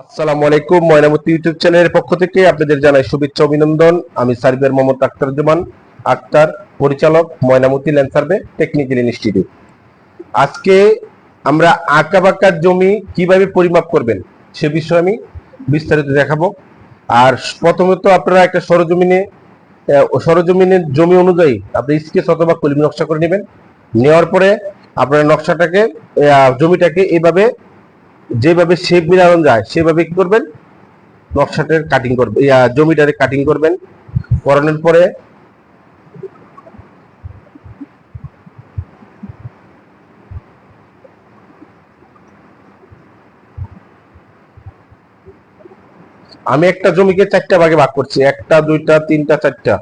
আসসালামু আলাইকুম, ময়নামতি ইউটিউব চ্যানেলের পক্ষ থেকে আপনাদের জানাই শুভেচ্ছা, অভিনন্দন। আমি সার্ভের মোহাম্মদ আক্তারুজ্জামান আক্তার, পরিচালক Mainamati land survey technical institute আজকে আমরা আঁকা বাঁকার জমি কীভাবে পরিমাপ করবেন সে বিষয়ে আমি বিস্তারিত দেখাবো। আর প্রথমত আপনারা একটা সরজমিনে সরজমিনের জমি অনুযায়ী আপনি স্কেচ অথবা কলিম নকশা করে নেবেন। নেওয়ার পরে আপনারা নকশাটাকে জমিটাকে এইভাবে যেভাবে শেপ মিলানো যায়, সেভাবে কি করবেন? নকশাটার কাটিং করবেন জমিটারে কাটিং করবেন। করানোর পরে আমি একটা জমিকে চারটা ভাগে ভাগ করছি, একটা, দুইটা, তিনটা, চারটা।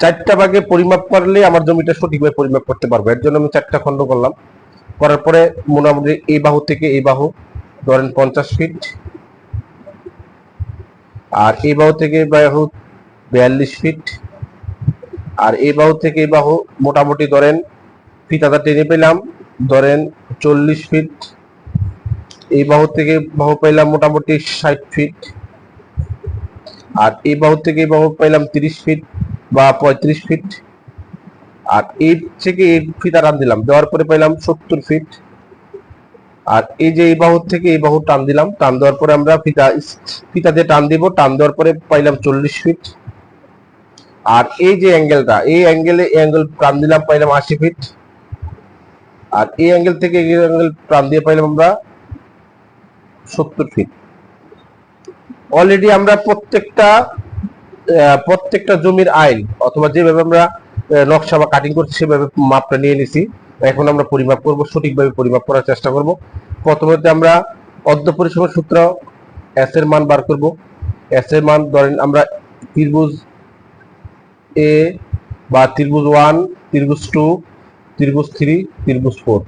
চারটা ভাগে পরিমাপ করলে আমার জমিটা সঠিকভাবে পরিমাপ করতে পারব। এর জন্য আমি চারটা খণ্ড করলাম। করার পরে মোটামুটি এই বাহু থেকে এই বাহু ধরেন পঞ্চাশ ফিট আর এই বাহু থেকে বাহু বিয়াল্লিশ ফিট আর এই বাহু থেকে এই বাহু মোটামুটি ধরেন ফিতাটা টেনে পেলাম, ধরেন চল্লিশ ফিট এই বাহু থেকে বাহু পাইলাম মোটামুটি ষাট ফিট আর এই বাহু থেকে এই বাহু পাইলাম তিরিশ ফিট বা পঁয়ত্রিশ ফিট আর এই থেকে এই ফিতা টান দিলাম। দেওয়ার পরে পাইলাম সত্তর ফিট আর এই যে এই বাহু থেকে এই বাহু টান দিলাম, টান দেওয়ার পরে আমরা ফিতা ফিতা দিয়ে টান দিব, টান দেওয়ার পরে পাইলাম চল্লিশ ফিট। আর এই যে অ্যাঙ্গেলটা, এই অ্যাঙ্গেলে অ্যাঙ্গেল টান দিলাম, পাইলাম আশি ফিট। আর এই অ্যাঙ্গেল থেকে এই অ্যাঙ্গেল টান দিয়ে পাইলাম আমরা সত্তর ফিট। অলরেডি আমরা প্রত্যেকটা প্রত্যেকটা জমির আইন অথবা যেভাবে আমরা নকশা বা কাটিং করছি, সেভাবে মাপটা নিয়ে নিছি। এখন আমরা পরিমাপ করব, সঠিকভাবে পরিমাপ করার চেষ্টা করব। প্রথমত আমরা অর্ধ পরিসীমার সূত্র এস এর মান বার করব। এস এর মান ধরেন আমরা ত্রিভুজ এ বা ত্রিভুজ ওয়ান ত্রিভুজ টু ত্রিভুজ থ্রি ত্রিভুজ ফোর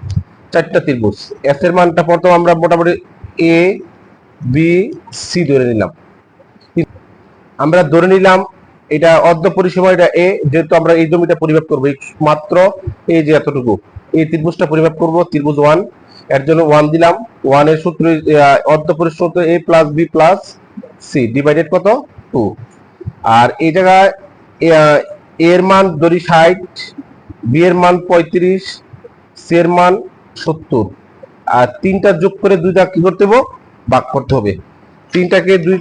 চারটা ত্রিভুজ। এস এর মানটা প্রথম আমরা মোটামুটি এ বি সি ধরে নিলাম। আমরা ধরে নিলাম এটা অর্ধ পরিসীমা এটা এ যেহেতু আমরা এই জমিটা পরিমাপ করব মাত্র এই যে এতটুকু। এই ত্রিভুজটা পরিমাপ করব, ত্রিভুজ ওয়ানের জন্য ওয়ান দিলাম। ওয়ানের সূত্র অর্ধ পরিসীমা A plus B plus C divided কত? টু আর এই জায়গায় এর মান ধরি ষাট বি এর মান পঁয়ত্রিশ সি এর মান সত্তর। আর তিনটা যোগ করে দুইটা কি করতে হবে? ভাগ করতে হবে। তিনটাকে দুই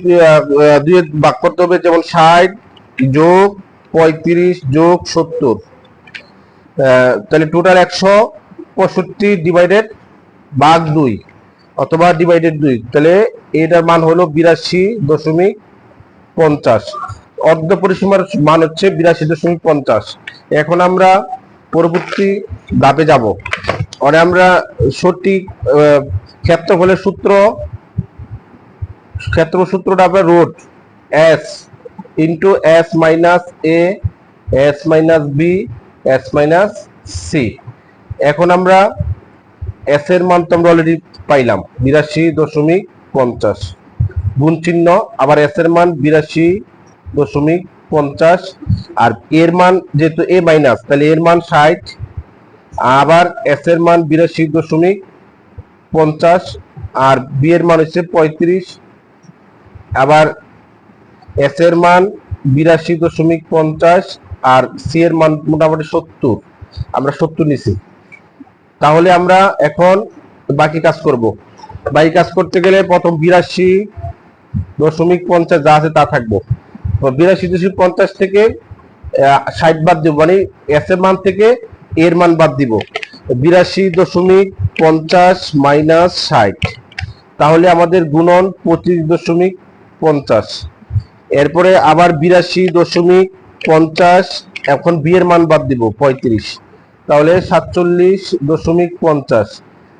দুই ভাগ করতে হবে, যেমন ষাট যোগ পঁয়ত্রিশ যোগ সত্তর। তাহলে টোটাল একশো পঁয়ষট্টি ডিভাইডেড ভাগ দুই অথবা ডিভাইডেড দুই। তাহলে এটার মান হলো বিরাশি দশমিক পঞ্চাশ। অর্ধ পরিসীমার মান হচ্ছে বিরাশি দশমিক পঞ্চাশ। এখন আমরা পরবর্তী ধাপে যাব। মানে আমরা সঠিক ক্ষেত্রফলের সূত্র, ক্ষেত্র সূত্রটা হবে root S into S minus A S minus B S minus C এখন আমরা এস এর মান তো আমরা অলরেডি পাইলাম, বিরাশি দশমিক পঞ্চাশ। গুণ চিহ্ন, আবার এস এর মান বিরাশি দশমিক পঞ্চাশ। আর এর মান যেহেতু এ মাইনাস তাহলে এর মান ষাট। আবার এস এর মান বিরাশি দশমিক পঞ্চাশ, আর বি এর মান হচ্ছে পঁয়ত্রিশ। আবার এস এর মান বিরাশি দশমিক পঞ্চাশ আর সি এর মান মোটামুটি সত্তর। আমরা সত্তর নিছি। তাহলে আমরা এখন বাকি কাজ করব। বাকি কাজ করতে গেলে প্রথম বিরাশি দশমিক পঞ্চাশ যা আছে তা থাকব। বিরাশি দশমিক পঞ্চাশ থেকে ষাট বাদ দিব। মানে এস এর মান থেকে এর মান বাদ দিব। বিরাশি দশমিক পঞ্চাশ মাইনাস ষাট। তাহলে আমাদের গুণন পঁচিশ দশমিক পঞ্চাশ। এরপরে আবার বিরাশি দশমিক পঞ্চাশ, এখন বি এর মান বাদ দিব, পঁয়ত্রিশ। তাহলে সাতচল্লিশ দশমিক পঞ্চাশ।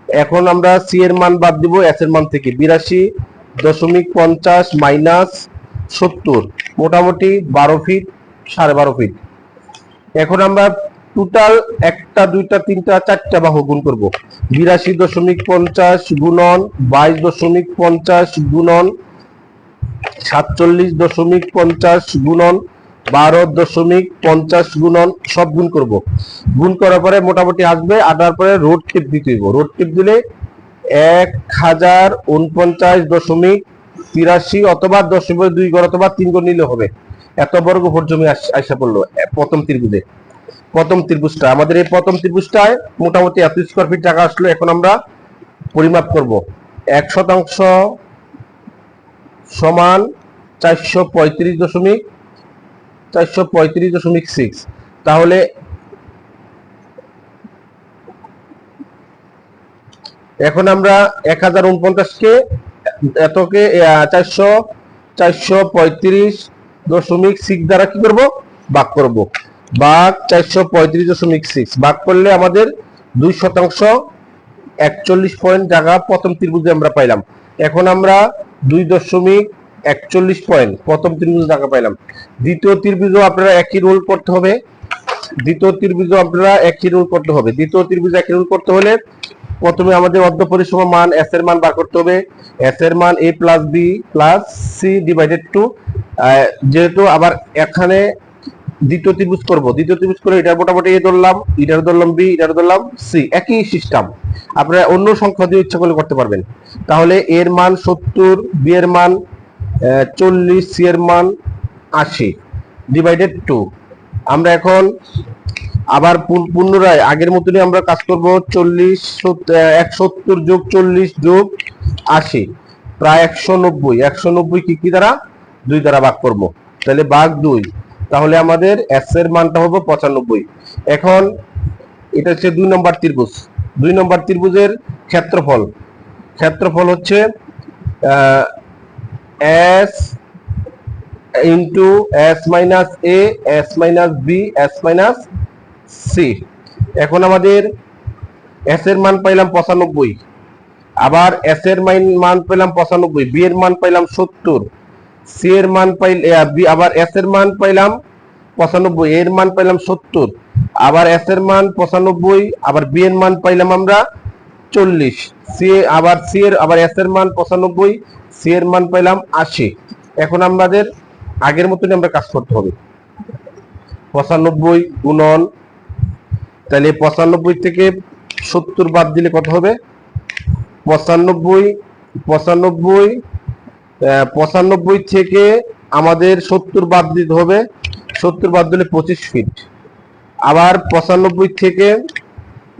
এখন আমরা সি এর মান বাদ দিব, এস এর মান থেকে বিরাশি, দশমিক পঞ্চাশ মাইনাস সত্তর। মোটামুটি বারো ফিট, সাড়ে বারো ফিট। এখন আমরা টোটাল একটা, দুইটা, তিনটা, চারটা বাহু গুণ করব। বিরাশি দশমিক পঞ্চাশ গুণন বাইশ দশমিক পঞ্চাশ গুণন সাতচল্লিশ দশমিক পঞ্চাশ গুণন বারো দশমিক পঞ্চাশ গুণন সব গুণ করব। গুণ করার পরে মোটামুটি আসবে, আটার পরে রোড টিপ দিতে হইব। রোড টিপ দিলে এক হাজার উনপঞ্চাশ দশমিক তিরাশি অথবা দশমিক দুই ঘর অথবা তিন ঘর নিলে হবে। এত বর্গ ভোট জমি আস- পড়ল প্রথম ত্রিভুজে। প্রথম ত্রিভুজটা, আমাদের এই প্রথম ত্রিভুজটায় মোটামুটি এত স্কোয়ার ফিট টাকা আসলো, এখন আমরা পরিমাপ করব। এক শতাংশ সমান চারশো পঁয়ত্রিশ দশমিক চারশো পঁয়ত্রিশ দশমিক সিক্স তাহলে এখন আমরা এক হাজার উনপঞ্চাশকে এতকে চারশো চারশো পঁয়ত্রিশ দশমিক সিক্স দ্বারা কি করব? ভাগ করব। ভাগ চারশো পঁয়ত্রিশ দশমিক সিক্স ভাগ করলে আমাদের দুই শতাংশ একচল্লিশ পয়েন্ট জায়গা প্রথম ত্রিভুজে আমরা পাইলাম। এখন আমরা দুই দশমিক একচল্লিশ পয়েন্ট প্রথম ত্রিভুজ টাকা পাইলাম। দ্বিতীয় ত্রিভুজও আপনারা একই রোল করতে হবে। দ্বিতীয় ত্রিভুজও আপনারা একই রোল করতে হবে। দ্বিতীয় ত্রিভুজ একই রোল করতে হলে প্রথমে আমাদের অর্ধ পরিসীমা মান এস এর মান বার করতে হবে। এস এর মান A plus B plus C divided two যেহেতু আবার এখানে দ্বিতীয় ত্রিভুজ করব। দ্বিতীয় ত্রিভুজ করে এটা মোটামুটি এ ধরলাম এটার ধরলাম বি এটার ধরলাম সি একই সিস্টেম আপনারা অন্য সংখ্যা দিয়ে ইচ্ছা করলে করতে পারবেন। তাহলে এর মান সত্তর বি এর মান চল্লিশ সি মান আশি ডিভাইডেড টু আমরা এখন আবার পুন- পুনরায় আগের মতনই আমরা কাজ করব চল্লিশ এক সত্তর যোগ চল্লিশ যোগ আশি, প্রায় একশো নব্বই। একশো নব্বই কি কি দ্বারা? দুই দ্বারা ভাগ করব। তাহলে ভাগ দুই। তাহলে আমাদের এস এর মানটা হবে পঁচানব্বই। এখন এটা হচ্ছে দুই নম্বর ত্রিভুজ। দুই নম্বর ত্রিভুজের ক্ষেত্রফল। ক্ষেত্রফল হচ্ছে S into S minus A S minus B S minus C এখন আমাদের এস এর মান পাইলাম পঁচানব্বই। আবার এস এর মান পেলাম পঁচানব্বই বি এর মান পাইলাম সত্তর। সি এর মান পাইল আবার এস এর মান পাইলাম পঁচানব্বই এর মান পাইলাম সত্তর। আবার এস এর মান পঁচানব্বই, আবার বি এর মান পাইলাম আমরা চল্লিশ। সি আবার সি এর, আবার এস এর মান পঁচানব্বই সি এর মান পাইলাম আশি। এখন আমাদের আগের মতনই আমরা কাজ করতে হবে। পঁচানব্বই গুণন, তাহলে পঁচানব্বই থেকে সত্তর বাদ দিলে কত হবে? পঁচানব্বই পঁচানব্বই পঁচানব্বই থেকে আমাদের সত্তর বাদ দিতে হবে। সত্তর বাদ দিলে পঁচিশ ফিট আবার পঁচানব্বই থেকে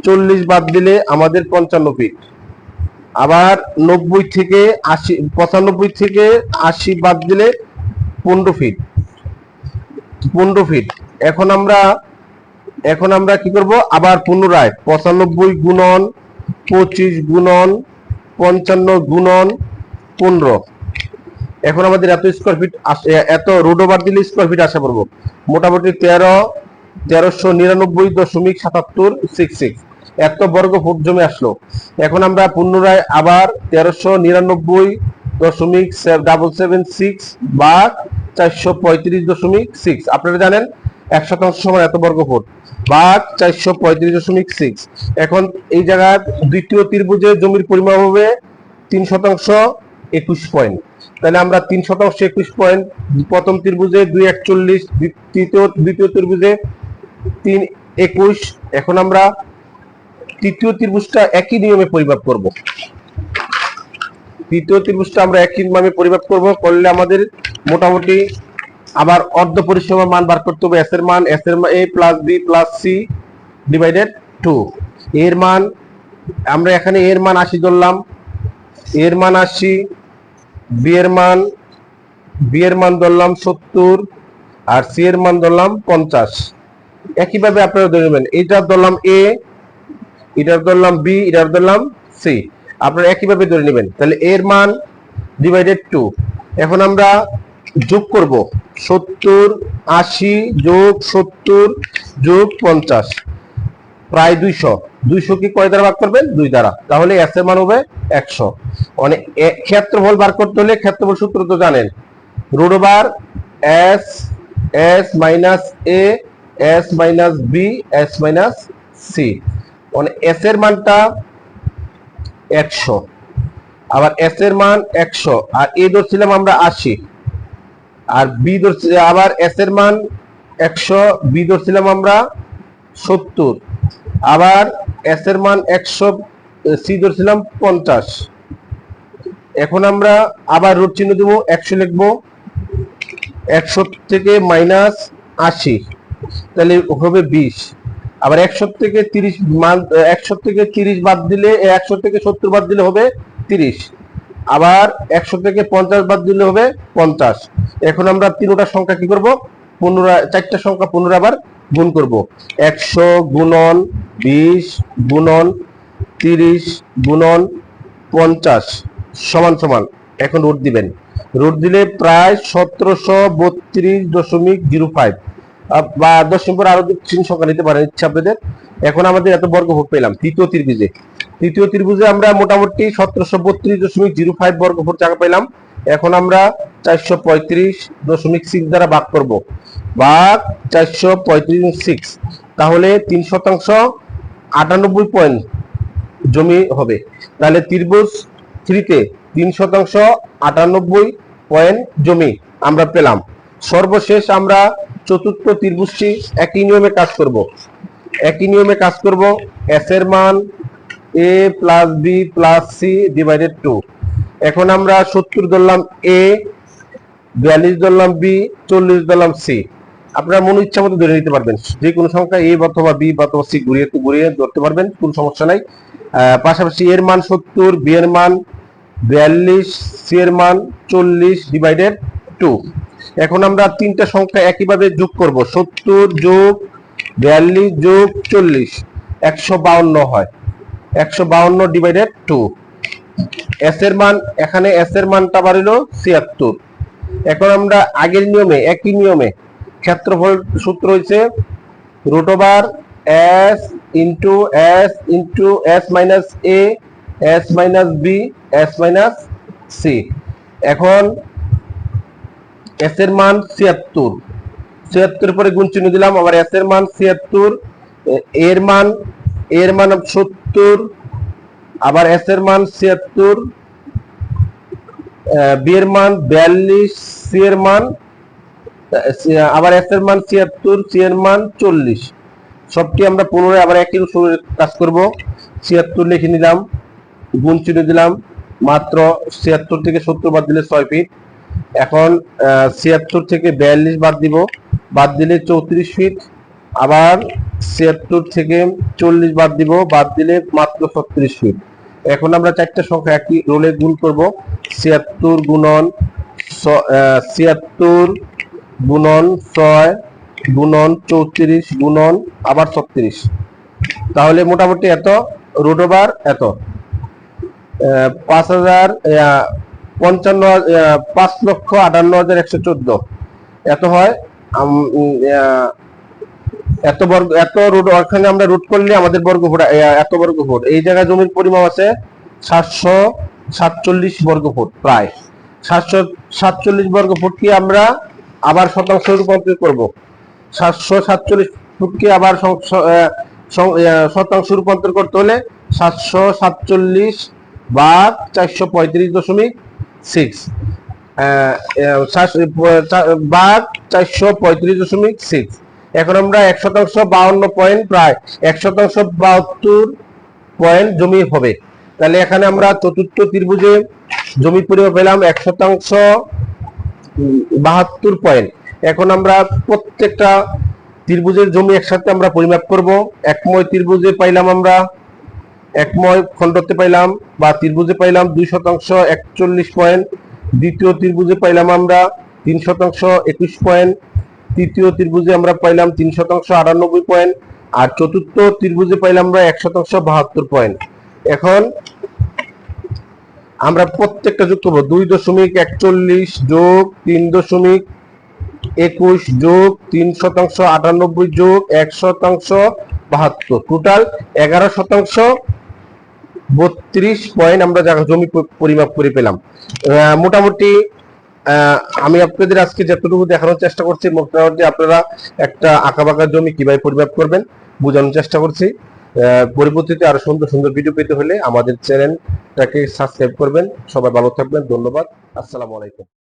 চল্লিশ বাদ দিলে আমাদের পঞ্চান্ন ফিট আবার নব্বই থেকে আশি, পঁচানব্বই থেকে আশি বাদ দিলে পনেরো ফিট পনেরো ফিট এখন আমরা এখন আমরা কি করব? আবার পুনরায় পঁচানব্বই গুণন, পঁচিশ গুণন, পঞ্চান্ন গুণন, পনেরো। এখন আমাদের এত স্কোয়ার ফিট আসে এত রোড ওভার দিলে স্কোয়ার ফিট আসা পড়ব মোটামুটি তেরো, তেরোশো নিরানব্বই দশমিক সাতাত্তর সিক্স সিক্স এত বর্গ ফুট জমে আসলো। এখন আমরা পুনরায় আবার তেরোশো নিরানব্বই দশমিক ডাবল সেভেন সিক্স বা চারশো পঁয়ত্রিশ দশমিক সিক্স আপনারা জানেন, এক শতাংশ সমান এত বর্গ ফুট ভাগ চারশো পঁয়ত্রিশ দশমিক সিক্স এখন এই জায়গার দ্বিতীয় ত্রিভুজের জমির পরিমাণ হবে তিন শতাংশ একুশ পয়েন্ট। তাহলে আমরা তিন শতাংশ একুশ পয়েন্ট, প্রথম ত্রিভুজে দুই একচল্লিশ তৃতীয় দ্বিতীয় ত্রিভুজে তিন একুশ। এখন আমরা তৃতীয় ত্রিভুজটা একই নিয়মে পরিমাপ করব। তৃতীয় ত্রিভুজটা আমরা একই নিয়মে পরিমাপ করব, করলে আমাদের মোটামুটি আবার অর্ধ পরিসীমা মান বার করতে হবে। এস এর মান এস এর A plus B plus C divided two এর মান, আমরা এখানে এর মান আশি ধরলাম। এর মান আশি বি এর মান বি এর মান ধরলাম সত্তর, আর সি এর মান ধরলাম পঞ্চাশ। একইভাবে আপনারা ধরে নেবেন, এটা ধরলাম এ এটার ধরলাম বি এটার ধরলাম সি আপনারা একইভাবে ধরে নেবেন। তাহলে এর মান ডিভাইডেড টু এখন আমরা যোগ করব। সত্তর, আশি যোগ সত্তর যোগ পঞ্চাশ। প্রায় দুইশো। দুইশো কি কয় দ্বারা ভাগ করবেন? দুই দ্বারা। তাহলে এস এর মান হবে একশো। মানে ক্ষেত্রফল বার করতে হলে ক্ষেত্রফল সূত্র তো জানেন। Root over S S minus A S minus B S minus C মানে এস এর মানটা একশো। আবার এস এর মান একশো। আর এ ধরছিলাম আমরা আশি। আর বি ধরছি, আবার এস এর মান একশো বি ধরছিলাম আমরা সত্তর। আবার এস এর মান একশো সি ধরছিলাম পঞ্চাশ। এখন আমরা আবার রুট চিহ্ন দেবো, একশো লিখব। একশো থেকে মাইনাস আশি, তাহলে হবে বিশ। আবার একশো থেকে তিরিশ একশো থেকে তিরিশ বাদ দিলে একশো থেকে সত্তর বাদ দিলে হবে তিরিশ। আবার একশো থেকে পঞ্চাশ বাদ দিলে হবে পঞ্চাশ। এখন আমরা তিনটা সংখ্যা কি করব? পুনরায় চারটা সংখ্যা পুনরায় আবার গুণ করব। একশো গুণন বিশ গুণন তিরিশ গুণন পঞ্চাশ সমান সমান। এখন রুট দিবেন। রুট দিলে প্রায় সতেরোশো বত্রিশ দশমিক জিরো ফাইভ বা দশমিক পর আরও তিন সংখ্যা নিতে পারেন ইচ্ছা আপনাদের। এখন আমাদের এত বর্গফুট পেলাম, তৃতীয় ত্রিভুজে। তৃতীয় ত্রিভুজে আমরা মোটামুটি সতেরোশো বত্রিশ দশমিক জিরো ফাইভ বর্গফুট জায়গা পেলাম। এখন আমরা চারশো পঁয়ত্রিশ দশমিক সিক্স দ্বারা ভাগ করব। ভাগ চারশো পঁয়ত্রিশ সিক্স তাহলে তিন শতাংশ আটানব্বই পয়েন্ট জমি হবে। তাহলে ত্রিভুজ থ্রিতে তিন শতাংশ আটানব্বই পয়েন্ট জমি আমরা পেলাম। সর্বশেষ আমরা চতুর্থ ত্রিভুজটি একই নিয়মে কাজ করব। একই নিয়মে কাজ করব। এস এর মান A plus B plus C divided two এখন আমরা সত্তর ধরলাম এ বিয়াল্লিশ ধরলাম বি চল্লিশ ধরলাম সি আপনারা মনে ইচ্ছা মতো ধরে নিতে পারবেন। যে কোনো সংখ্যা এ অথবা বি অথবা সি ঘুরিয়ে ঘুরিয়ে ধরতে পারবেন, কোনো সমস্যা নাই। পাশাপাশি এর মান সত্তর বি এর মান বিয়াল্লিশ সি এর মান চল্লিশ ডিভাইডেড টু এখন আমরা তিনটা সংখ্যা একইভাবে যোগ করব। সত্তর যোগ বিয়াল্লিশ যোগ চল্লিশ, একশো বাউন্ন হয়। একশো বাউন্ন ডিভাইডেড টু এস এর মান, এখানে এস এর মানটা বাড়িল ছিয়াত্তর। এখন আমরা আগের নিয়মে, একই নিয়মে ক্ষেত্রফল সূত্র হয়েছে root over S into S into S minus A S minus B S minus C এখন এস এর মান ছিয়াত্তর। ছিয়াত্তর পরে গুণ চিহ্ন দিলাম, আবার এস এর মান ছিয়াত্তর এর মান এর মান সত্তর, আবার এস এর মান ছিয়াত্তর বি এর মান বিয়াল্লিশ, সি এর মান আবার এস এর মান ছিয়াত্তর, সি এর মান চল্লিশ। সবটি আমরা পুনরায় আবার একই কাজ করব। ছিয়াত্তর লিখে নিলাম, গুণ চিহ্ন দিলাম, মাত্র ছিয়াত্তর থেকে সত্তর বাদ দিলে ছয় ফিট। এখন ছিয়াত্তর থেকে বিয়াল্লিশ বাদ দিব। বাদ দিলে চৌত্রিশ ফিট আবার ছিয়াত্তর থেকে চল্লিশ বাদ দিব। বাদ দিলে মাত্র ছত্রিশ ফিট এখন আমরা চারটা সংখ্যা একই রোলে গুণ করব। ছিয়াত্তর গুণন ছিয়াত্তর গুণন ছয় গুণন চৌত্রিশ গুণন আবার ছত্রিশ। তাহলে মোটামুটি এত রুট ওভার এত। পাঁচ হাজার পঞ্চান্ন পাঁচ লক্ষ আটান্ন হাজার একশো চোদ্দ। এত হয় এত বর্গ, এত রুট, ওখানে আমরা রুট করলে আমাদের বর্গ ফুট এত বর্গ ফুট এই জায়গায় জমির পরিমাপ আছে সাতশো সাতচল্লিশ বর্গ ফুট প্রায়। সাতশো সাতচল্লিশ বর্গ ফুটকে আমরা আবার শতাংশ রূপান্তর করব। সাতশো সাতচল্লিশ ফুটকে আবার শতাংশ রূপান্তর করতে হলে সাতশো সাতচল্লিশ ভাগ চারশো পঁয়ত্রিশ দশমিক সিক্স ভাগ চারশো পঁয়ত্রিশ দশমিক সিক্স এখন আমরা এক শতাংশ বাউন্ন পয়েন্ট প্রায় এক শতাংশ বাহাত্তর পয়েন্ট জমি হবে। তাহলে এখানে আমরা চতুর্থ ত্রিভুজে জমি পরিমাপ পেলাম এক শতাংশ বাহাত্তর পয়েন্ট এখন আমরা প্রত্যেকটা ত্রিভুজের জমি একসাথে আমরা পরিমাপ করব। একময় ত্রিভুজে পাইলাম আমরা একময় খণ্ডতে পাইলাম বা ত্রিভুজে পাইলাম দুই শতাংশ একচল্লিশ পয়েন্ট, দ্বিতীয় ত্রিভুজে পাইলাম আমরা তিন শতাংশ একুশ পয়েন্ট, তৃতীয় ত্রিভুজে আমরা পাইলাম তিন শতাংশ আটানব্বই পয়েন্ট, আর চতুর্থ ত্রিভুজে পাইলাম আমরা এক শতাংশ বাহাত্তর পয়েন্ট। এখন আমরা প্রত্যেকটা যোগ করব, দুই দশমিক একচল্লিশ যোগ তিন দশমিক একুশ যোগ তিন শতাংশ আটানব্বই যোগ এক শতাংশ বাহাত্তর। টোটাল এগারো শতাংশ বত্রিশ পয়েন্ট আমরা জমি পরিমাপ করে পেলাম। মোটামুটি আমি আপনাদের আজকে যতটুকু দেখানোর চেষ্টা করছি, মোটামুটি আপনারা একটা আঁকা বাঁকা জমি কীভাবে পরিমাপ করবেন বোঝানোর চেষ্টা করছি। পরবর্তীতে আরও সুন্দর সুন্দর ভিডিও পেতে হলে আমাদের চ্যানেলটাকে সাবস্ক্রাইব করবেন। সবাই ভালো থাকবেন, ধন্যবাদ। আসসালামু আলাইকুম।